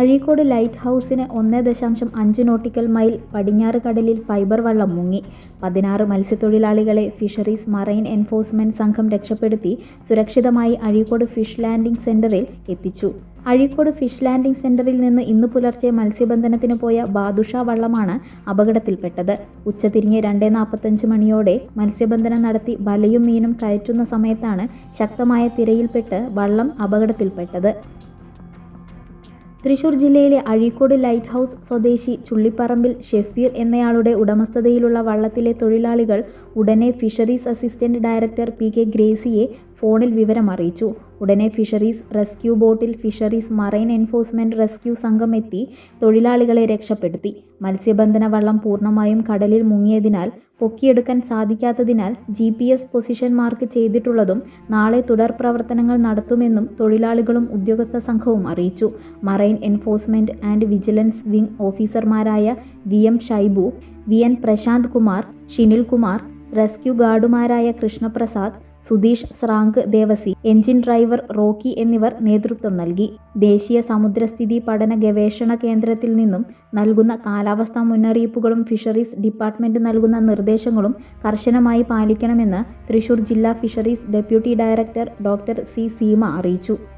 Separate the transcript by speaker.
Speaker 1: Azhikode light ഹൗസിന് ഒന്ന് ദശാംശം അഞ്ച് നോട്ടിക്കൽ മൈൽ പടിഞ്ഞാറ് കടലിൽ ഫൈബർ വള്ളം മുങ്ങി. പതിനാറ് മത്സ്യത്തൊഴിലാളികളെ ഫിഷറീസ് മറൈൻ എൻഫോഴ്സ്മെന്റ് സംഘം രക്ഷപ്പെടുത്തി സുരക്ഷിതമായി അഴീക്കോട് ഫിഷ് ലാൻഡിംഗ് സെന്ററിൽ എത്തിച്ചു. അഴീക്കോട് ഫിഷ് ലാൻഡിംഗ് സെന്ററിൽ നിന്ന് ഇന്ന് പുലർച്ചെ മത്സ്യബന്ധനത്തിന് പോയ ബാദുഷ വള്ളമാണ് അപകടത്തിൽപ്പെട്ടത്. ഉച്ചതിരിഞ്ഞ് രണ്ടേ നാൽപ്പത്തഞ്ച് മണിയോടെ മത്സ്യബന്ധനം നടത്തി വലയും മീനും കയറ്റുന്ന സമയത്താണ് ശക്തമായ തിരയിൽപ്പെട്ട് വള്ളം അപകടത്തിൽപ്പെട്ടത്. തൃശൂർ ജില്ലയിലെ അഴീക്കോട് ലൈറ്റ് ഹൗസ് സ്വദേശി ചുള്ളിപ്പറമ്പിൽ ഷെഫീർ എന്നയാളുടെ ഉടമസ്ഥതയിലുള്ള വള്ളത്തിലെ തൊഴിലാളികൾ ഉടനെ fisheries assistant director P K ഗ്രേസിയെ ഫോണിൽ വിവരം അറിയിച്ചു. ഉടനെ ഫിഷറീസ് റെസ്ക്യൂ ബോട്ടിൽ ഫിഷറീസ് മറൈൻ എൻഫോഴ്സ്മെന്റ് റെസ്ക്യൂ സംഘം എത്തി തൊഴിലാളികളെ രക്ഷപ്പെടുത്തി. മത്സ്യബന്ധന വള്ളം പൂർണമായും കടലിൽ മുങ്ങിയതിനാൽ പൊക്കിയെടുക്കാൻ സാധിക്കാത്തതിനാൽ G P S position mark ചെയ്തിട്ടുള്ളതും നാളെ തുടർ പ്രവർത്തനങ്ങൾ നടത്തുമെന്നും തൊഴിലാളികളും ഉദ്യോഗസ്ഥ സംഘവും അറിയിച്ചു. Marine enforcement and vigilance wing ഓഫീസർമാരായ V M Shaibu V N Prashanth Kumar Shinil Kumar rescue ഗാർഡുമാരായ Krishnaprasad Sudheesh സ്രാങ്ക് ദേവസി എഞ്ചിൻ ഡ്രൈവർ റോക്കി എന്നിവർ നേതൃത്വം നൽകി. ദേശീയ സമുദ്രസ്ഥിതി പഠന ഗവേഷണ കേന്ദ്രത്തിൽ നിന്നും നൽകുന്ന കാലാവസ്ഥാ മുന്നറിയിപ്പുകളും ഫിഷറീസ് ഡിപ്പാർട്ട്മെന്റ് നൽകുന്ന നിർദ്ദേശങ്ങളും കർശനമായി പാലിക്കണമെന്ന് തൃശൂർ ജില്ലാ fisheries deputy director doctor C Seema അറിയിച്ചു.